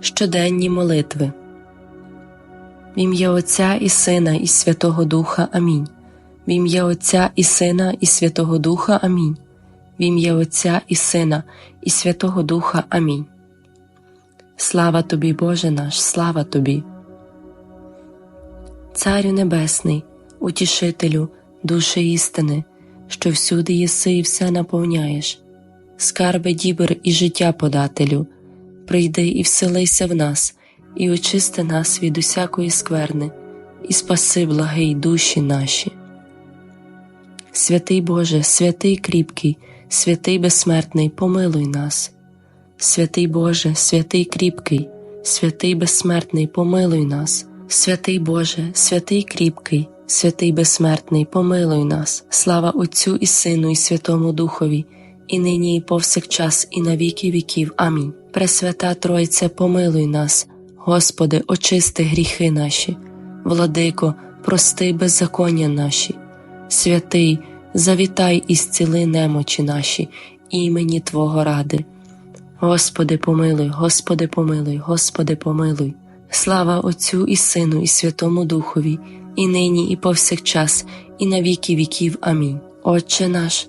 Щоденні молитви. В ім'я Отця і Сина, і Святого Духа Амінь. В ім'я Отця і Сина, і Святого Духа Амінь. В ім'я Отця і Сина, і Святого Духа Амінь. Слава тобі, Боже наш, слава тобі. Царю Небесний, утішителю, душі істини, що всюди єси і все наповняєш, скарби дібр і життя подателю, прийди і вселися в нас, і очисти нас від усякої скверни, і спаси благий душі наші. Святий Боже, святий кріпкий, святий безсмертний, помилуй нас. Святий Боже, святий кріпкий, святий безсмертний, помилуй нас. Святий Боже, святий кріпкий, святий безсмертний, помилуй нас. Слава Отцю і Сину, і Святому Духові, і нині, і повсякчас, і на віки віків. Амінь. Пресвята Тройце, помилуй нас, Господи, очисти гріхи наші, владико, прости беззаконня наші, святий, завітай і зціли немочі наші, імені Твого ради. Господи, помилуй, Господи, помилуй, Господи, помилуй. Слава Отцю і Сину, і Святому Духові, і нині, і повсякчас, і на віки віків. Амінь. Отче наш,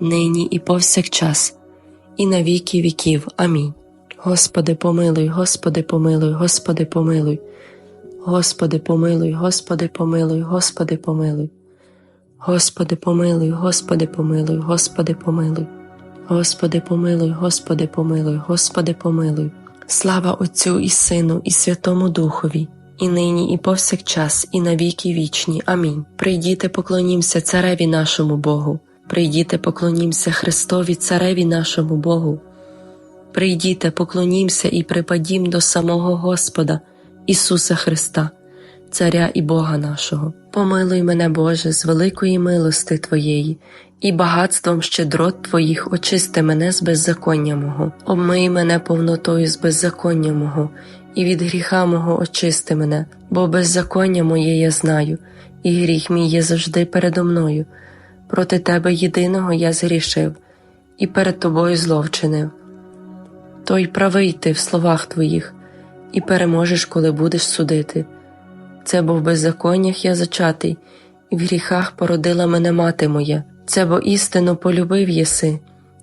нині і повсякчас, і на віки віків. Амінь. Господи, помилуй, Господи, помилуй, Господи, помилуй, Господи, помилуй, Господи, помилуй, Господи, помилуй. Господи, помилуй, Господи, помилуй, Господи, помилуй. Господи, помилуй, Господи, помилуй, Господи, помилуй. Слава Отцю і Сину, і Святому Духові, і нині, і повсякчас, і навіки вічні. Амінь. Прийдіте, поклонімся Цареві нашому Богу прийдіте, поклонімся Христові, Цареві нашому Богу. Прийдіте, поклонімся і припадім до самого Господа, Ісуса Христа, Царя і Бога нашого. Помилуй мене, Боже, з великої милости Твоєї, і багатством щедрот Твоїх очисти мене з беззаконня мого, обмий мене повнотою з беззаконня мого, і від гріха мого очисти мене, бо беззаконня моє я знаю, і гріх мій є завжди передо мною. Проти Тебе єдиного я згрішив, і перед Тобою зло вчинив. Той правий ти в словах Твоїх, і переможеш, коли будеш судити. Це бо в беззаконнях я зачатий, і в гріхах породила мене мати моя. Це бо істину полюбив єси,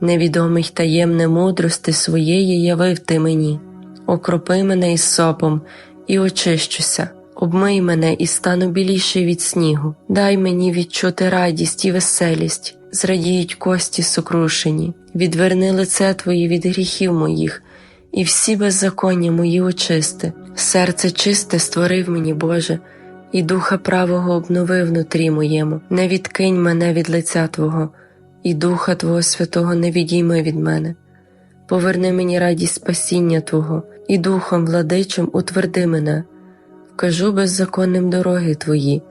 невідомих таємне мудрости своєї явив ти мені, окропи мене із сопом і очищуся, обмий мене і стану біліший від снігу, дай мені відчути радість і веселість, зрадіють кості сокрушені, відверни лице Твої від гріхів моїх, і всі беззаконня мої очисти, серце чисте створив мені, Боже і духа правого обнови внутрі моєму, не відкинь мене від лиця Твого, і Духа Твого Святого не відійми від мене. Поверни мені радість спасіння Твого, і Духом владичим утверди мене, вкажу беззаконним дороги Твої,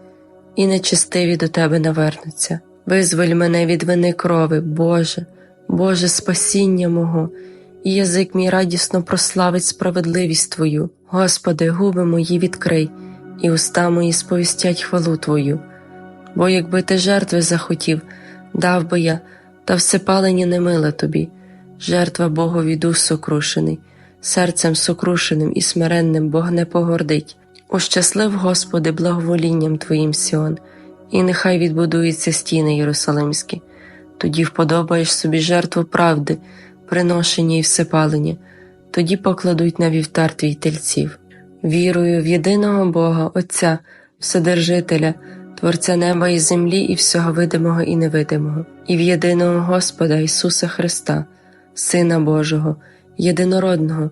і нечестиві до Тебе навернуться. Визволь мене від вини крови, Боже, Боже, спасіння мого, і язик мій радісно прославить справедливість Твою, Господи, губи мої відкрий і уста мої сповістять хвалу Твою, бо якби ти жертви захотів, дав би я, та всепалення не мила тобі, жертва Богові дух сокрушений, серцем сокрушеним і смиренним Бог не погордить. Ощаслив, Господи, благоволінням Твоїм Сіон, і нехай відбудуються стіни Єрусалимські, тоді вподобаєш собі жертву правди, приношення і всепалення, тоді покладуть на вівтар твій тельців. Вірую в єдиного Бога, Отця, Вседержителя, Творця неба і землі, і всього видимого і невидимого, і в єдиного Господа Ісуса Христа, Сина Божого, єдинородного,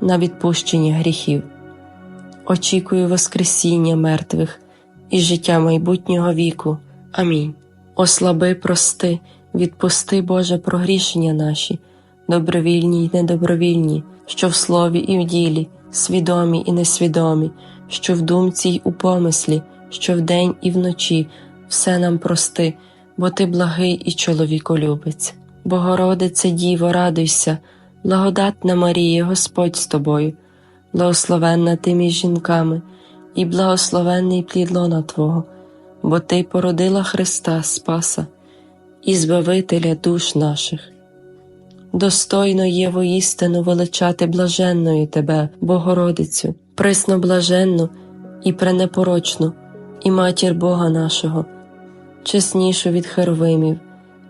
на відпущення гріхів. Очікую Воскресіння мертвих і життя майбутнього віку. Амінь. Ослаби, прости, відпусти, Боже, прогрішення наші, добровільні й недобровільні, що в слові і в ділі, свідомі і несвідомі, що в думці й у помислі, що вдень і вночі, все нам прости, бо ти благий і чоловіколюбець. Богородице Діво, радуйся, благодатна Марія, Господь з тобою, благословенна ти між жінками, і благословенний плід лона Твого, бо Ти породила Христа Спаса і Збавителя душ наших. Достойно є воістину величати блаженною Тебе, Богородицю, пресноблаженну і пренепорочну, і матір Бога нашого, чеснішу від Херувимів,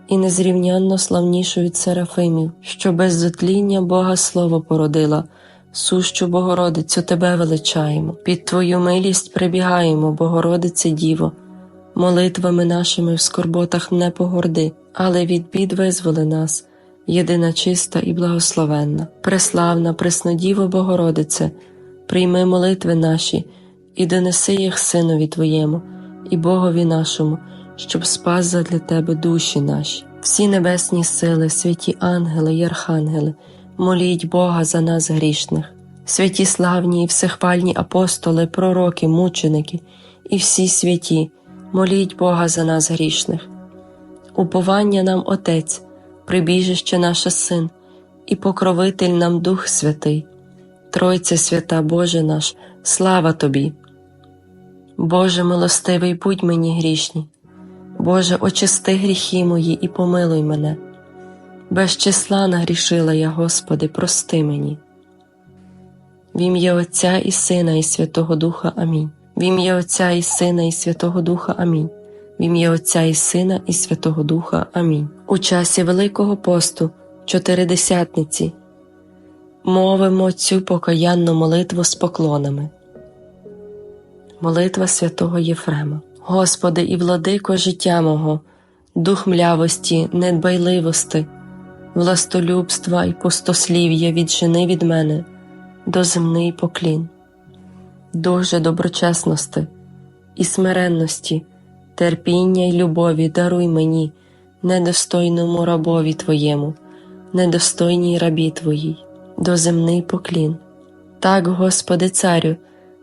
і незрівнянно славнішу від Серафимів, що без зотління Бога Слово породила, сущу Богородицю Тебе величаємо, під Твою милість прибігаємо, Богородице Діво, молитвами нашими в скорботах не погорди, але від бід визволи нас, єдина чиста і благословенна, преславна, преснодіво Богородице, прийми молитви наші і донеси їх Синові Твоєму і Богові нашому, щоб спас задля Тебе душі наші. Всі небесні сили, святі ангели й архангели, моліть Бога за нас грішних, святі славні і всехвальні апостоли, пророки, мученики і всі святі, моліть Бога за нас грішних. Уповання нам Отець, прибіжище наше Син, і покровитель нам Дух Святий, Тройця свята Боже наш, слава Тобі. Боже милостивий, будь мені грішні. Боже, очисти гріхи мої і помилуй мене. Без числа нагрішила я, Господи, прости мені. В ім'я Отця і Сина, і Святого Духа Амінь. В ім'я Отця і Сина, і Святого Духа Амінь. В ім'я Отця і Сина, і Святого Духа Амінь. У часі Великого посту, чотиридесятниці, мовимо цю покаянну молитву з поклонами. Молитва святого Єфрема. Господи і владико життя мого, дух млявості, недбайливости, властолюбства і пустослів'я віджени від мене до земний поклін, дуже доброчесності і смиренності, терпіння й любові даруй мені, недостойному рабові Твоєму, недостойній рабі Твоїй, до земний поклін. Так, Господи, Царю,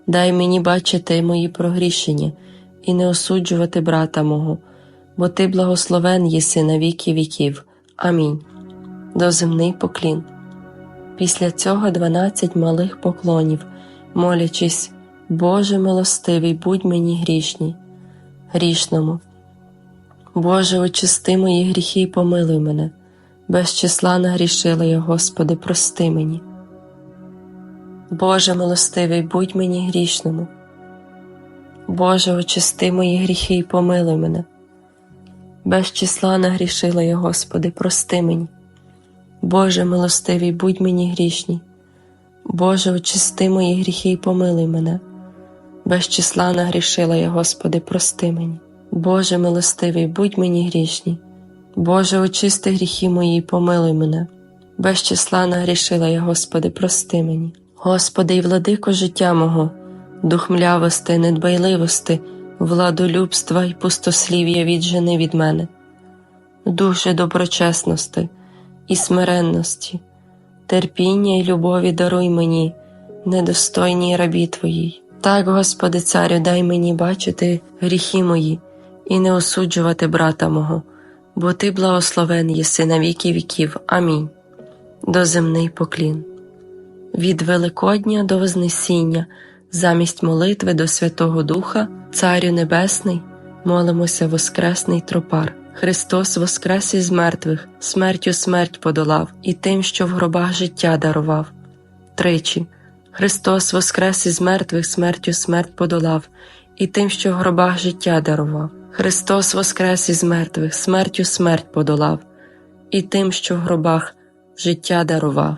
дай мені бачити мої прогрішення і не осуджувати брата мого, бо Ти благословен єси на віки віків. Амінь. До земний поклін. Після цього дванадцять малих поклонів, молячись, Боже милостивий, будь мені грішній, грішному. Боже, очисти мої гріхи і помилуй мене, без числа нагрішила я, Господи, прости мені. Боже милостивий, будь мені грішному. Боже, очисти мої гріхи і помилуй мене. Без числа нагрішила я, Господи, прости мені. Боже милостивий, будь мені грішній. Боже, очисти мої гріхи і помилуй мене. Без числа нагрішила я, Господи, прости мені. Боже милостивий, будь мені грішній. Боже, очисти гріхи мої і помилуй мене. Без числа нагрішила я, Господи, прости мені. Господи і владико життя мого, дух млявости, недбайливости, владолюбства й пустослів'я віджени від мене, душі доброчесності і смиренності, терпіння й любові даруй мені, недостойній рабі Твоїй. Так, Господи, Царю, дай мені бачити гріхи мої і не осуджувати брата мого, бо Ти благословен єси на віки віків. Амінь. доземний поклін. Від Великодня до Вознесіння, замість молитви до Святого Духа, Царю Небесний, молимося Воскресний тропар. Христос воскрес із мертвих, смертю смерть подолав, і тим, що в гробах життя дарував. Тричі. Христос воскрес із мертвих, смертю смерть подолав, і тим, що в гробах життя дарував. Христос воскрес із мертвих, смертю смерть подолав, і тим, що в гробах життя дарував.